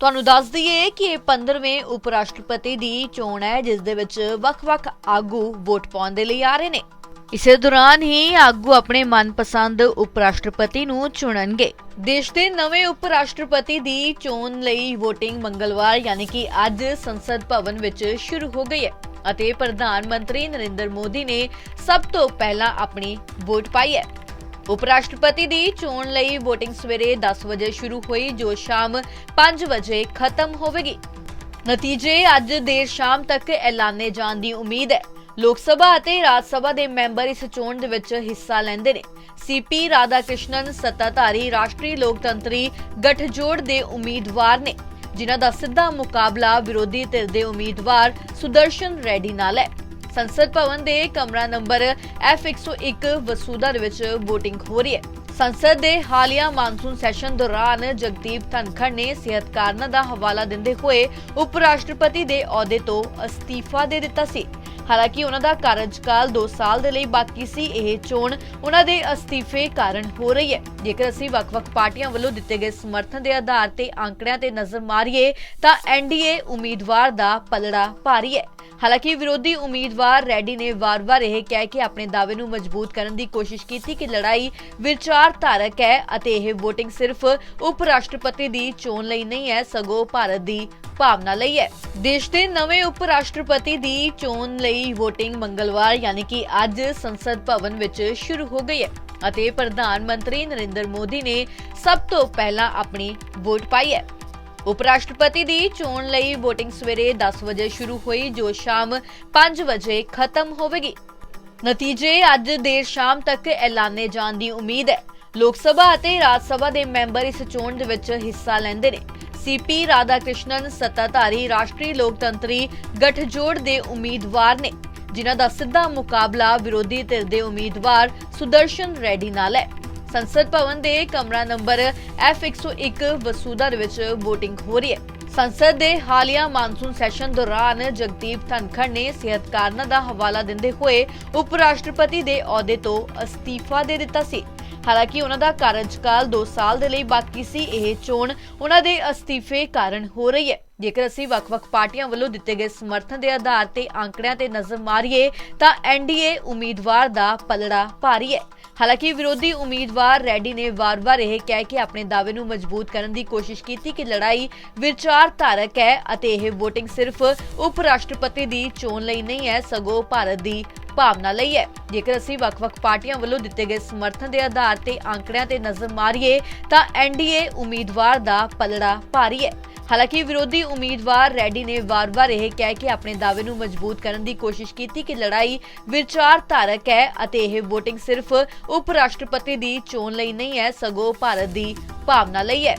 ਤੁਹਾਨੂੰ ਦੱਸ ਦਈਏ ਕਿ ਇਹ 15ਵੇਂ ਉਪ ਰਾਸ਼ਟਰਪਤੀ ਦੀ ਚੋਣ ਹੈ, ਜਿਸ ਦੇ ਵਿੱਚ ਵੱਖ-ਵੱਖ ਆਗੂ ਵੋਟ ਪਾਉਣ ਦੇ ਲਈ ਆ ਰਹੇ ਨੇ। ਇਸੇ ਦੌਰਾਨ ਹੀ ਆਗੂ ਆਪਣੇ ਮਨਪਸੰਦ ਉਪ ਰਾਸ਼ਟਰਪਤੀ ਨੂੰ ਚੁਣਨਗੇ। ਦੇਸ਼ ਦੇ ਨਵੇਂ ਉਪ ਰਾਸ਼ਟਰਪਤੀ ਦੀ ਚੋਣ ਲਈ VOTING ਮੰਗਲਵਾਰ, ਯਾਨੀ ਕਿ ਅੱਜ ਸੰਸਦ ਭਵਨ ਵਿੱਚ ਸ਼ੁਰੂ ਹੋ ਗਈ ਹੈ ਅਤੇ ਪ੍ਰਧਾਨ ਮੰਤਰੀ ਨਰਿੰਦਰ ਮੋਦੀ ਨੇ ਸਭ ਤੋਂ ਪਹਿਲਾਂ ਆਪਣੀ ਵੋਟ ਪਾਈ ਹੈ। ਉਪ ਰਾਸ਼ਟਰਪਤੀ ਦੀ ਚੋਣ ਲਈ VOTING ਸਵੇਰੇ 10 ਵਜੇ ਸ਼ੁਰੂ ਹੋਈ ਜੋ ਸ਼ਾਮ 5 ਵਜੇ ਖਤਮ ਹੋਵੇਗੀ ਨਤੀਜੇ ਅੱਜ ਦੇਰ ਸ਼ਾਮ ਤੱਕ ਐਲਾਨੇ ਜਾਣ ਦੀ ਉਮੀਦ ਹੈ ਲੋਕ ਸਭਾ ਅਤੇ ਰਾਜ ਸਭਾ ਦੇ ਮੈਂਬਰ ਇਸ ਚੋਣ ਦੇ ਵਿੱਚ ਹਿੱਸਾ ਲੈਂਦੇ ਨੇ ਸੀਪੀ ਰਾਧਾ ਕ੍ਰਿਸ਼ਨਨ ਸੱਤਾਧਾਰੀ ਰਾਸ਼ਟਰੀ ਲੋਕਤੰਤਰੀ ਗਠਜੋੜ ਦੇ ਉਮੀਦਵਾਰ ਨੇ ਜਿਨ੍ਹਾਂ ਦਾ ਸਿੱਧਾ ਮੁਕਾਬਲਾ ਵਿਰੋਧੀ ਧਿਰ ਦੇ ਉਮੀਦਵਾਰ ਸੁਦਰਸ਼ਨ ਰੈਡੀ ਨਾਲ ਹੈ ਸੰਸਦ ਭਵਨ ਦੇ ਕਮਰਾ ਨੰਬਰ F101 ਵਸੂਧਾ ਦੇ ਵਿੱਚ VOTING ਹੋ ਰਹੀ ਹੈ। ਸੰਸਦ ਦੇ ਹਾਲੀਆ ਮਾਨਸੂਨ ਸੈਸ਼ਨ ਦੌਰਾਨ ਜਗਦੀਪ ਧਨਖੜ ਨੇ ਸਿਹਤ ਕਾਰਨਾਂ ਦਾ ਹਵਾਲਾ ਦਿੰਦੇ ਹੋਏ ਉਪ ਰਾਸ਼ਟਰਪਤੀ ਦੇ ਅਹੁਦੇ ਤੋਂ ਅਸਤੀਫਾ ਦੇ ਦਿੱਤਾ ਸੀ। ਹਾਲਾਂਕਿ ਉਹਨਾਂ ਦਾ ਕਾਰਜਕਾਲ 2 ਸਾਲ ਦੇ ਲਈ ਬਾਕੀ ਸੀ, ਇਹ ਚੋਣ ਉਹਨਾਂ ਦੇ ਅਸਤੀਫੇ ਕਾਰਨ ਹੋ ਰਹੀ ਹੈ। ਜੇਕਰ ਅਸੀਂ ਵੱਖ-ਵੱਖ ਪਾਰਟੀਆਂ ਵੱਲੋਂ ਦਿੱਤੇ ਗਏ ਸਮਰਥਨ ਦੇ ਆਧਾਰ ਤੇ ਅੰਕੜਿਆਂ ਤੇ ਨਜ਼ਰ ਮਾਰੀਏ, ਤਾਂ ਐਨਡੀਏ ਉਮੀਦਵਾਰ ਦਾ ਪਲੜਾ ਭਾਰੀ ਹੈ। ਹਾਲਾਂਕਿ ਵਿਰੋਧੀ ਉਮੀਦਵਾਰ ਰੈਡੀ ਨੇ ਵਾਰ-ਵਾਰ ਇਹ ਕਹਿ ਕੇ ਆਪਣੇ ਦਾਅਵੇ ਨੂੰ ਮਜ਼ਬੂਤ ਕਰਨ ਦੀ ਕੋਸ਼ਿਸ਼ ਕੀਤੀ ਕਿ ਲੜਾਈ ਵਿਚਾਰਧਾਰਕ ਹੈ ਅਤੇ ਇਹ VOTING ਸਿਰਫ ਉਪ ਰਾਸ਼ਟਰਪਤੀ ਦੀ ਚੋਣ ਲਈ ਨਹੀਂ ਹੈ, ਸਗੋਂ ਭਾਰਤ ਦੀ ਭਾਵਨਾ ਲਈ ਹੈ। ਦੇਸ਼ ਦੇ ਨਵੇਂ ਉਪ ਰਾਸ਼ਟਰਪਤੀ ਦੀ ਚੋਣ ਲਈ VOTING ਮੰਗਲਵਾਰ, ਯਾਨੀ ਕਿ ਅੱਜ ਸੰਸਦ ਭਵਨ ਵਿੱਚ ਸ਼ੁਰੂ ਹੋ ਗਈ ਹੈ ਅਤੇ ਪ੍ਰਧਾਨ ਮੰਤਰੀ ਨਰਿੰਦਰ ਮੋਦੀ ਨੇ ਸਭ ਤੋਂ ਪਹਿਲਾਂ ਆਪਣੀ ਵੋਟ ਪਾਈ ਹੈ। ਉਪ ਰਾਸ਼ਟਰਪਤੀ ਦੀ ਚੋਣ ਲਈ VOTING ਸਵੇਰੇ 10 ਵਜੇ ਸ਼ੁਰੂ ਹੋਈ, ਜੋ ਸ਼ਾਮ 5 ਵਜੇ ਖਤਮ ਹੋਵੇਗੀ। ਨਤੀਜੇ ਅੱਜ ਦੇਰ ਸ਼ਾਮ ਤੱਕ ਐਲਾਨੇ ਜਾਣ ਦੀ ਉਮੀਦ ਹੈ। ਲੋਕ ਸਭਾ ਅਤੇ ਰਾਜ ਸਭਾ ਦੇ ਮੈਂਬਰ ਇਸ ਚੋਣ ਦੇ ਵਿੱਚ ਹਿੱਸਾ ਲੈਂਦੇ ਨੇ। ਸੀਪੀ ਰਾਧਾ ਕ੍ਰਿਸ਼ਨਨ ਸੱਤਾਧਾਰੀ ਰਾਸ਼ਟਰੀ ਲੋਕਤੰਤਰੀ ਗਠਜੋੜ ਦੇ ਉਮੀਦਵਾਰ ਨੇ। ਜਿਨ੍ਹਾਂ ਦਾ ਸਿੱਧਾ ਮੁਕਾਬਲਾ ਵਿਰੋਧੀ ਧਿਰ ਦੇ ਉਮੀਦਵਾਰ ਸੁਦਰਸ਼ਨ ਰੈਡੀ ਨਾਲ ਹੈ। ਸੰਸਦ ਭਵਨ ਦੇ ਕਮਰਾ ਨੰਬਰ F101 ਵਸੂਧਾ ਦੇ ਵਿੱਚ VOTING ਹੋ ਰਹੀ ਹੈ। ਸੰਸਦ ਦੇ ਹਾਲੀਆ ਮਾਨਸੂਨ ਸੈਸ਼ਨ ਦੌਰਾਨ ਜਗਦੀਪ ਧਨਖੜ ਨੇ ਸਿਹਤ ਕਾਰਨਾਂ ਦਾ ਹਵਾਲਾ ਦਿੰਦੇ ਹੋਏ ਉਪ ਰਾਸ਼ਟਰਪਤੀ ਦੇ ਅਹੁਦੇ ਤੋਂ ਅਸਤੀਫਾ ਦੇ ਦਿੱਤਾ ਸੀ। ਹਾਲਾਂਕਿ ਉਹਨਾਂ ਦਾ ਕਾਰਜਕਾਲ 2 ਸਾਲ ਦੇ ਲਈ ਬਾਕੀ ਸੀ, ਇਹ ਚੋਣ ਉਹਨਾਂ ਦੇ ਅਸਤੀਫੇ ਕਾਰਨ ਹੋ ਰਹੀ ਹੈ। ਜੇਕਰ ਅਸੀਂ ਵੱਖ-ਵੱਖ ਪਾਰਟੀਆਂ ਵੱਲੋਂ ਦਿੱਤੇ ਗਏ ਸਮਰਥਨ ਦੇ ਆਧਾਰ ਤੇ ਅੰਕੜਿਆਂ ਤੇ ਨਜ਼ਰ ਮਾਰੀਏ, ਤਾਂ ਐਨਡੀਏ ਉਮੀਦਵਾਰ ਦਾ ਪਲੜਾ ਭਾਰੀ ਹੈ। ਹਾਲਾਂਕਿ ਵਿਰੋਧੀ ਉਮੀਦਵਾਰ ਰੈਡੀ ਨੇ ਵਾਰ-ਵਾਰ ਇਹ ਕਹਿ ਕੇ ਆਪਣੇ ਦਾਅਵੇ ਨੂੰ ਮਜ਼ਬੂਤ ਕਰਨ ਦੀ ਕੋਸ਼ਿਸ਼ ਕੀਤੀ ਕਿ ਲੜਾਈ ਵਿਚਾਰਧਾਰਕ ਹੈ ਅਤੇ ਇਹ VOTING ਸਿਰਫ ਉਪ ਰਾਸ਼ਟਰਪਤੀ ਦੀ ਚੋਣ ਲਈ ਨਹੀਂ ਹੈ, ਸਗੋਂ ਭਾਰਤ ਦੀ ਭਾਵਨਾ ਲਈ ਹੈ। ਜੇਕਰ ਅਸੀਂ ਵੱਖ-ਵੱਖ ਪਾਰਟੀਆਂ ਵੱਲੋਂ ਦਿੱਤੇ ਗਏ ਸਮਰਥਨ ਦੇ ਆਧਾਰ ਤੇ ਅੰਕੜਿਆਂ ਤੇ ਨਜ਼ਰ ਮਾਰੀਏ, ਤਾਂ ਐਨਡੀਏ ਉਮੀਦਵਾਰ ਦਾ ਪਲੜਾ ਭਾਰੀ ਹੈ। ਹਾਲਾਂਕਿ ਵਿਰੋਧੀ ਉਮੀਦਵਾਰ ਰੈਡੀ ਨੇ ਵਾਰ-ਵਾਰ ਇਹ ਕਹਿ ਕੇ ਆਪਣੇ ਦਾਅਵੇ ਨੂੰ ਮਜ਼ਬੂਤ ਕਰਨ ਦੀ ਕੋਸ਼ਿਸ਼ ਕੀਤੀ ਕਿ ਲੜਾਈ ਵਿਚਾਰਧਾਰਕ ਹੈ ਅਤੇ ਇਹ VOTING ਸਿਰਫ ਉਪ ਰਾਸ਼ਟਰਪਤੀ ਦੀ ਚੋਣ ਲਈ ਨਹੀਂ ਹੈ, ਸਗੋਂ ਭਾਰਤ ਦੀ ਭਾਵਨਾ ਲਈ ਹੈ।